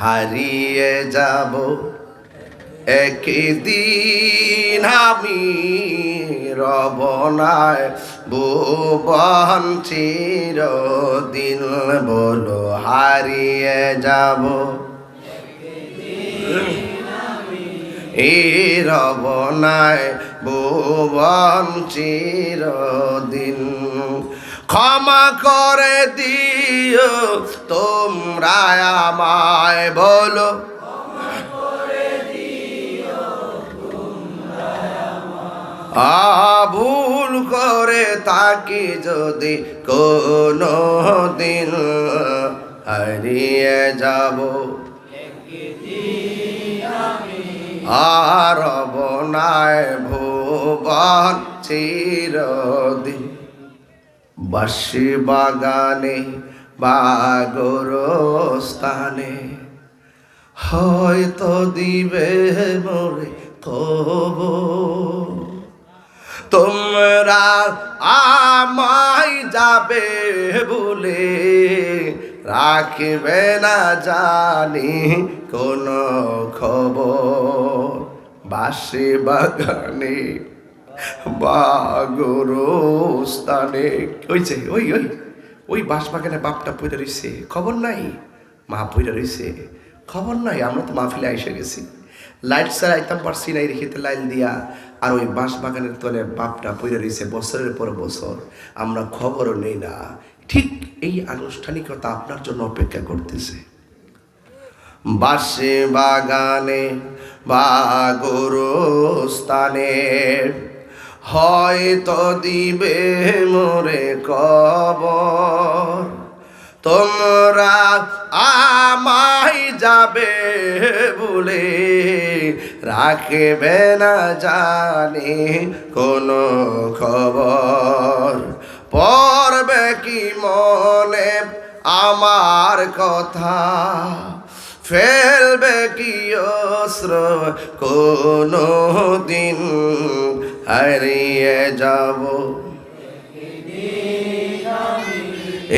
হারিয়ে যাব। একদিন আমি রবনায় ভুবন চিরদিন বলো হারিয়ে যাব। রবনায় ভুবন চিরদিন ক্ষমা করে দিও, তোমরা আমায় বলো। ভুল করে তাকে যদি কোনো দিন। হারিয়ে যাব। আর বনায় ভুবন চিরদিন। বাসি বাগানে, বাগরস্থানে। হয়তো দিবে মরে খবর তোমরা আমায় যাবে বলে রাখবে না জানি কোনো খবর। বাসে বাগানে বাগরস্থানে ওই ওই ওই বাঁশ বাগানে বাপটা পইরা রইছে। খবর নাই? মা পইরা রইছে। খবর নাই? আমরা তো মাহফিলে এসে গেছি। লাইট স্যার আইতাম পারছি না রেখেতে লাইন দিয়া। আর ওই বাঁশ বাগানের তলে বাপটা পইরা রইছে বছরের পর বছর। আমরা খবরও নেই না। ঠিক এই আনুষ্ঠানিকতা আপনার জন্য অপেক্ষা করতেছে। বাসে বাগানে বা স্থানে হয়তো দিবে মোরে কবর। তোমরা আমায় যাবে বলে রাখবে না জানি কোনো খবর। পড়বে কি মনে আমার কথা? ফেলবে কি অস্ত্র কোনো দিন? হারিয়ে যাব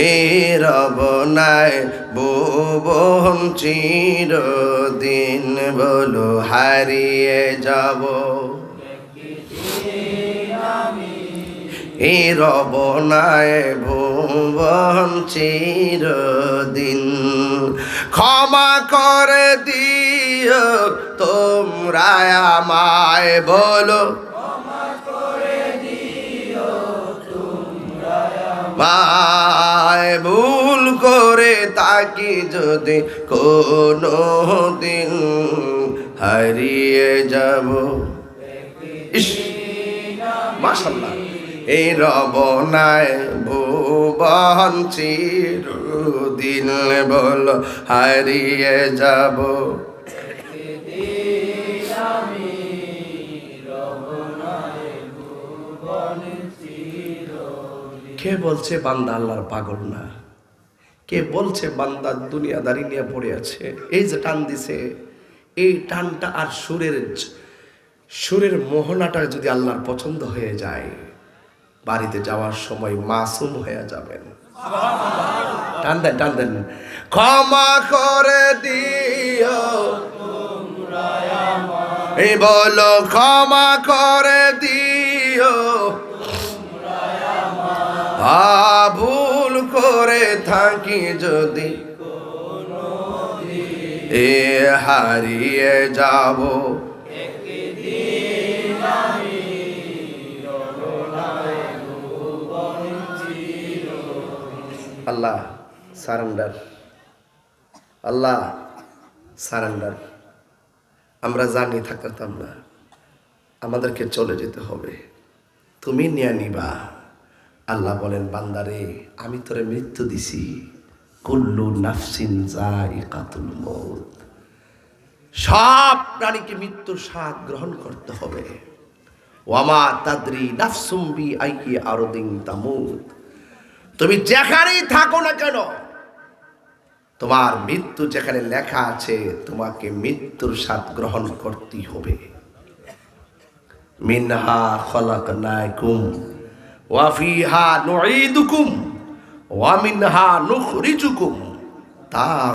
এই রবনায় ভুবন চিরদিন বলো হারিয়ে যাব এই রবনায় ভুবন চিরদিন ক্ষমা করে দিও তোমরা আমায় বলো মায় ভুল করে তাকি যদি কোনো দিন হারিয়ে যাব। ইস এই রবনায় ভুবন চিরদিন বল হারিয়ে যাব। কে বলছে বান্দা আল্লাহর পাগল না? কে বলছে বান্দা দুনিয়াদারি নিয়ে পড়ে আছে? এই যে টান দিছে, এই টানটা আর সুরের সুরের মোহনাটা যদি আল্লাহর পছন্দ হয়ে যায়, বাড়িতে যাওয়ার সময় মাসুম হয়ে যাবেন। টান দেন টান দেন। ক্ষমা করে দিও। এই বলো, ক্ষমা করে দিও। থাকি যদি এ হারিয়ে যাব। আল্লাহ সারেন্ডার। আল্লাহ সারেন্ডার। আমরা জানি থাকতাম না আমাদেরকে চলে যেতে হবে। তুমি নিয়ে নিবা। আল্লাহ বলেন, বান্দারে, আমি তোরে মৃত্যু দিছি। কুল্লু নাফসিন জাইকাতুল মৌত সব প্রাণীকে মৃত্যুর স্বাদ গ্রহণ করতে হবে। ওয়ামা তাদ্রি নাফসুম্বি আইয়ে আরদিন তামুত। তুমি যেখানেই থাকো না কেন, তোমার মৃত্যু যেখানে লেখা আছে, তোমাকে মৃত্যুর স্বাদ গ্রহণ করতেই হবে। মিনহা খলাকনাকুম ওয়া ফিহা নুঈদুকুম ওয়ামিনহা নুখরিজুকুম। তা